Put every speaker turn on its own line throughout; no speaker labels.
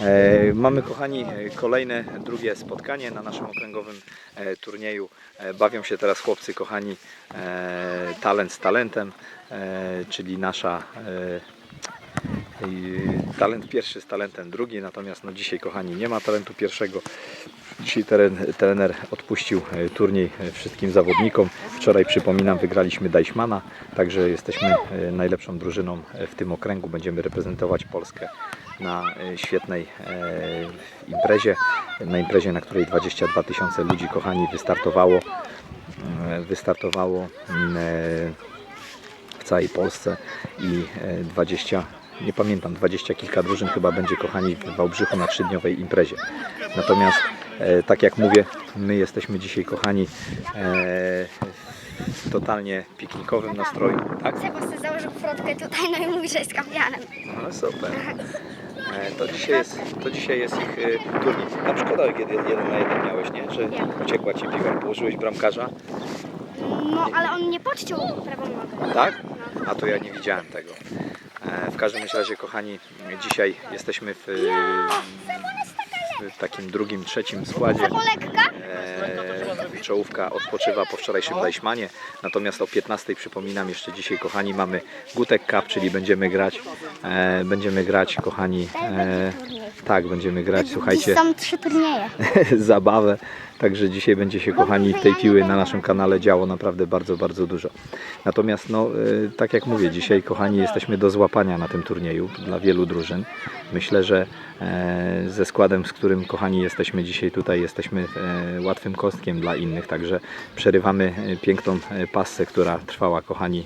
E, Mamy, kochani, e, kolejne, drugie spotkanie na naszym okręgowym e, turnieju. Bawią się teraz chłopcy, kochani, talent z talentem, czyli nasza talent pierwszy z talentem drugi, natomiast no dzisiaj kochani nie ma talentu pierwszego. Dzisiaj teren, trener odpuścił turniej wszystkim zawodnikom. Wczoraj przypominam wygraliśmy Deichmana, także jesteśmy najlepszą drużyną w tym okręgu. Będziemy reprezentować Polskę na e, świetnej e, imprezie, na imprezie, na której 22 tysiące ludzi kochani wystartowało. E, Wystartowało mm, w całej Polsce i e, 20, nie pamiętam, 20 kilka drużyn chyba będzie kochani w Wałbrzychu na trzydniowej imprezie. Natomiast tak jak mówię, my jesteśmy dzisiaj kochani w totalnie piknikowym nastroju, tak?
Sebas sobie założył frotkę tutaj, no i mówi, że jest kapianem.
No super. E, To dzisiaj jest, to dzisiaj jest ich e, turniej. Tam szkoda, kiedy jeden na jeden miałeś, nie? Że uciekła ci piła. Położyłeś bramkarza,
No, ale on nie poczcił prawą nogą.
tak? A to ja nie widziałem tego. E, W każdym razie, kochani, dzisiaj jesteśmy w, w takim drugim, trzecim składzie.
Lekka?
Czołówka odpoczywa po wczorajszym Deichmanie. Natomiast o 15 przypominam jeszcze dzisiaj, kochani, mamy Gutek Cup, czyli będziemy grać, e, będziemy grać, kochani, e, tak, będziemy grać, słuchajcie,
Są trzy turnieje.
zabawę. Także dzisiaj będzie się, kochani, tej piły na naszym kanale działo naprawdę bardzo, bardzo dużo. Natomiast, no, e, tak jak mówię, dzisiaj, kochani, jesteśmy do złapania na tym turnieju dla wielu drużyn. Myślę, że e, ze składem, z którym, kochani, jesteśmy dzisiaj tutaj, jesteśmy e, łatwym kostkiem dla innych. Także przerywamy e, piękną passę, która trwała, kochani,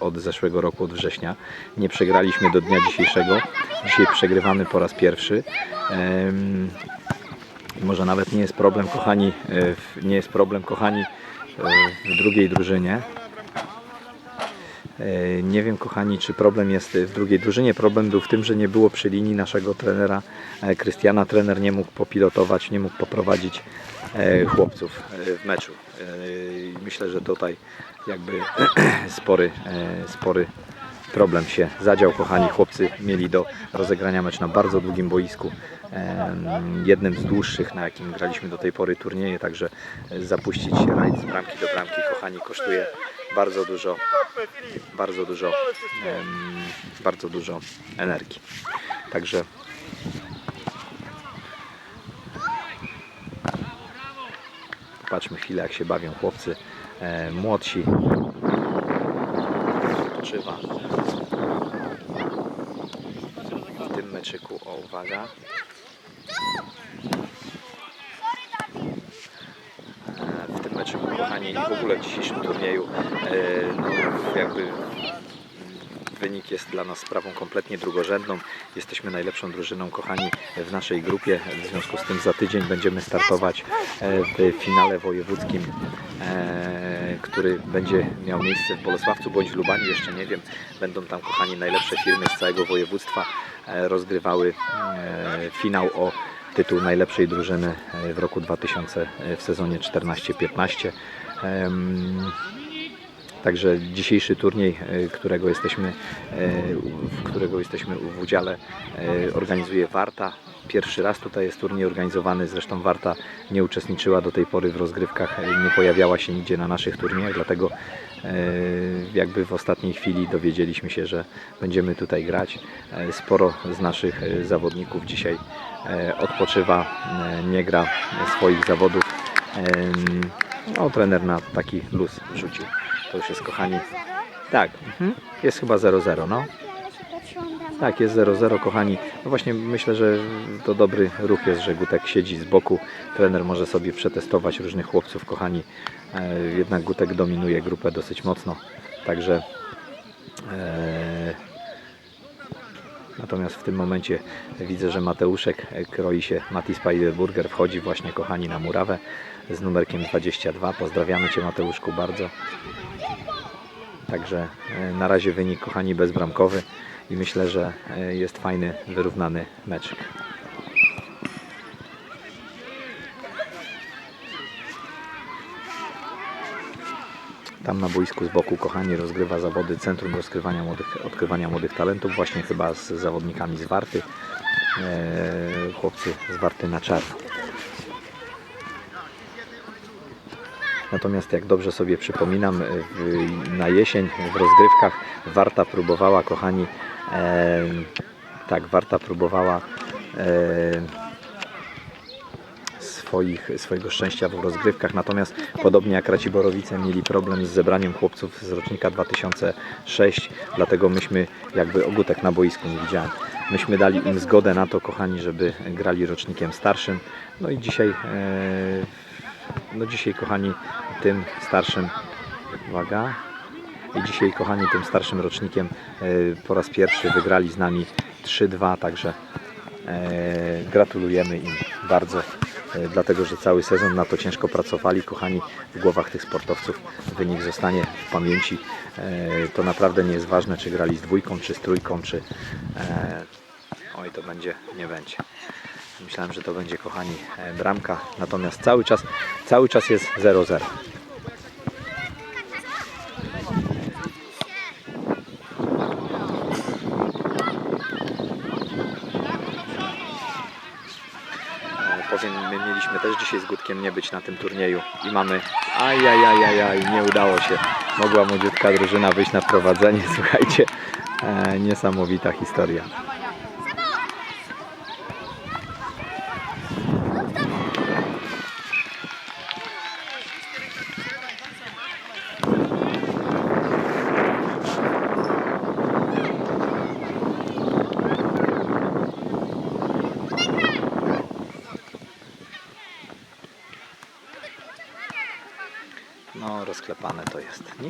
od zeszłego roku, od września. Nie przegraliśmy do dnia dzisiejszego. Dzisiaj przegrywamy po raz pierwszy. Może nawet nie jest problem, kochani, e, nie jest problem, kochani, e, w drugiej drużynie. E, Nie wiem, kochani, czy problem jest w drugiej drużynie. Problem był w tym, że nie było przy linii naszego trenera Krystiana. Trener nie mógł popilotować, nie mógł poprowadzić chłopców w meczu. Myślę, że tutaj jakby spory, spory problem się zadział, kochani. Chłopcy mieli do rozegrania mecz na bardzo długim boisku. Jednym z dłuższych, na jakim graliśmy do tej pory turnieje, także zapuścić rajd z bramki do bramki, kochani, kosztuje bardzo dużo, bardzo dużo, bardzo dużo energii. Także Patrzmy chwilę, jak się bawią chłopcy e, młodsi. W tym meczyku, o uwaga. E, W tym meczyku, kochani, i w ogóle w dzisiejszym turnieju, e, no, jakby wynik jest dla nas sprawą kompletnie drugorzędną. Jesteśmy najlepszą drużyną, kochani, w naszej grupie. W związku z tym za tydzień będziemy startować e, w finale wojewódzkim, e, który będzie miał miejsce w Bolesławcu bądź w Lubaniu, jeszcze nie wiem. Będą tam, kochani, najlepsze firmy z całego województwa e, rozgrywały finał o tytuł najlepszej drużyny w roku 2000 e, w sezonie 14-15. Także dzisiejszy turniej, e, którego jesteśmy, e, w którego jesteśmy w udziale, e, organizuje Warta. Pierwszy raz tutaj jest turniej organizowany, zresztą Warta nie uczestniczyła do tej pory w rozgrywkach, nie pojawiała się nigdzie na naszych turniejach, dlatego jakby w ostatniej chwili dowiedzieliśmy się, że będziemy tutaj grać. Sporo z naszych zawodników dzisiaj odpoczywa, nie gra swoich zawodów. No, trener na taki luz rzucił. To już jest, kochani. Tak, mhm. jest chyba 0-0, no. Tak, jest 0-0, kochani. No właśnie myślę, że to dobry ruch jest, że Gutek siedzi z boku. Trener może sobie przetestować różnych chłopców, kochani. E, jednak Gutek dominuje grupę dosyć mocno. Także e, Natomiast w tym momencie widzę, że Mateuszek kroi się, Mati Spiderburger wchodzi właśnie, kochani, na murawę z numerkiem 22. Pozdrawiamy Cię, Mateuszku, bardzo. Także e, na razie wynik, kochani, bezbramkowy i myślę, że e, jest fajny, wyrównany meczyk. Tam na boisku z boku, kochani, rozgrywa zawody Centrum Rozgrywania Młodych, Odkrywania Młodych Talentów, właśnie chyba z zawodnikami z Warty. e, chłopcy zwarty na czarno. Natomiast jak dobrze sobie przypominam, w, na jesień w rozgrywkach Warta próbowała, kochani, e, tak, Warta próbowała e, swoich, swojego szczęścia w rozgrywkach, natomiast podobnie jak Raciborowice mieli problem z zebraniem chłopców z rocznika 2006, dlatego myśmy jakby ogutek na boisku nie widziałem. Myśmy dali im zgodę na to, kochani, żeby grali rocznikiem starszym. No i dzisiaj, e, no dzisiaj, kochani, tym starszym, uwaga, i dzisiaj, kochani, tym starszym rocznikiem e, po raz pierwszy wygrali z nami 3-2, także e, gratulujemy im bardzo, dlatego że cały sezon na to ciężko pracowali. Kochani, w głowach tych sportowców wynik zostanie w pamięci. E, To naprawdę nie jest ważne, czy grali z dwójką, czy z trójką, czy... e, Oj, to będzie, nie będzie. Myślałem, że to będzie, kochani, e, bramka, natomiast cały czas, cały czas jest 0-0. E, My mieliśmy też dzisiaj z Gutkiem nie być na tym turnieju i mamy ajajajajaj, nie udało się. Mogła młodziutka drużyna wyjść na prowadzenie, słuchajcie, e, niesamowita historia. No, rozklepane to jest. Nie,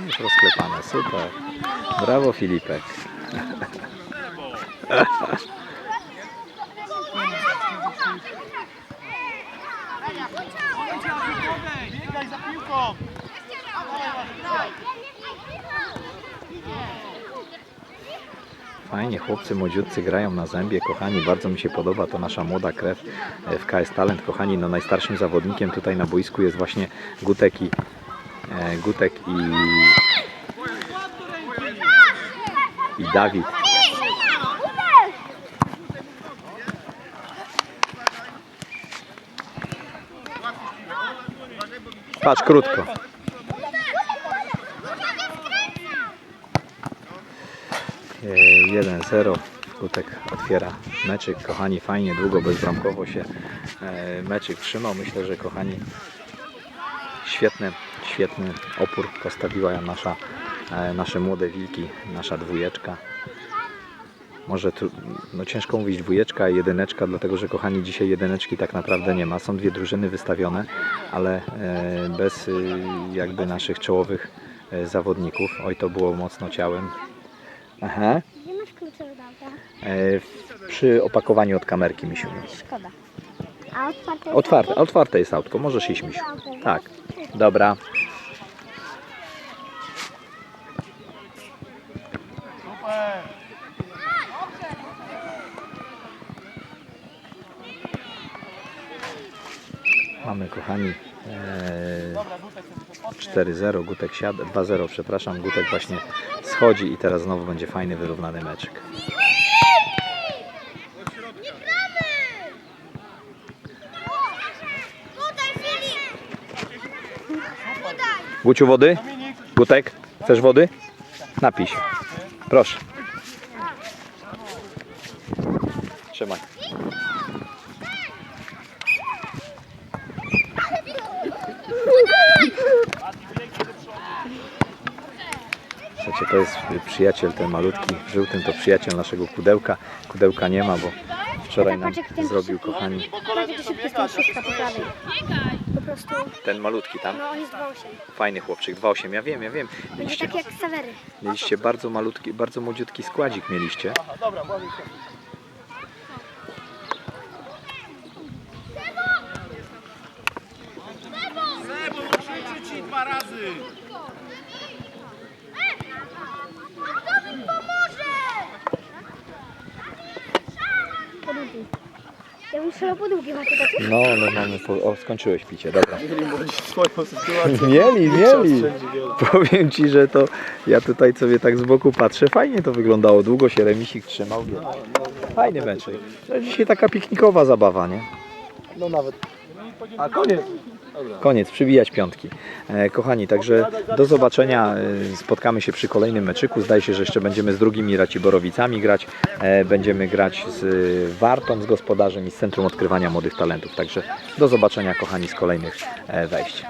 nie jest rozklepane, super. Brawo Filipek.
Biegaj za piłką!
Fajnie, chłopcy młodziutcy grają na zębie, kochani, bardzo mi się podoba to nasza młoda krew e, w KS Talent, kochani, no najstarszym zawodnikiem tutaj na boisku jest właśnie Gutek i e, Gutek i i Dawid. Patrz, krótko. E, 1-0. Gutek otwiera meczyk. Kochani, fajnie, długo, bezbramkowo się e, meczyk trzymał. Myślę, że kochani, świetny, świetny opór postawiła nasza, e, nasze młode wilki, nasza dwójeczka. Może tu, no ciężko mówić dwójeczka i jedyneczka, dlatego że kochani dzisiaj jedyneczki tak naprawdę nie ma. Są dwie drużyny wystawione, ale e, bez jakby naszych czołowych zawodników. Oj, to było mocno ciałem. Aha.
Gdzie masz klucze od auta?
E, w- przy opakowaniu od kamerki, misiu.
Szkoda. A otwarte jest
Otwarte,
takie?
otwarte jest autko, możesz iść, misiu. Tak, dobra.
Super!
Mamy, kochani, e,
Dobra, Gutek sobie
4-0, Gutek siada, 2-0, przepraszam, Gutek właśnie schodzi i teraz znowu będzie fajny, wyrównany meczek. Guciu wody? Gutek, chcesz wody? Napij się. Proszę. Trzymaj. Słuchajcie, to jest przyjaciel ten malutki, żółtym to przyjaciel naszego kudełka. Kudełka nie ma, bo wczoraj nam zrobił, kochani,
Patrz, jak szybko jest ten szóstka po prawej. Prostu,
ten malutki tam.
no on jest 2,8.
Fajny chłopczyk, 2,8, ja wiem, ja wiem. Mieliście,
taki jak Sawery.
mieliście bardzo malutki, bardzo młodziutki składzik mieliście.
Aha, dobra, bawię się. Sebo, krzyczę ci dwa razy!
Ja bym strzelał takie?
No, ale mamy, po... o swoje picie, dobra.
Mieli mówić swoją sytuację.
Mieli, mieli. Powiem Ci, że to ja tutaj sobie tak z boku patrzę, fajnie to wyglądało, długo się remisik trzymał. Fajny meczek. No, dzisiaj taka piknikowa zabawa, nie?
No nawet. A koniec.
Koniec, przybijać piątki. E, kochani, także do zobaczenia. E, spotkamy się przy kolejnym meczyku. Zdaje się, że jeszcze będziemy z drugimi Raciborowicami grać. E, będziemy grać z Wartą, z gospodarzem i z Centrum Odkrywania Młodych Talentów. Także do zobaczenia, kochani, z kolejnych wejść.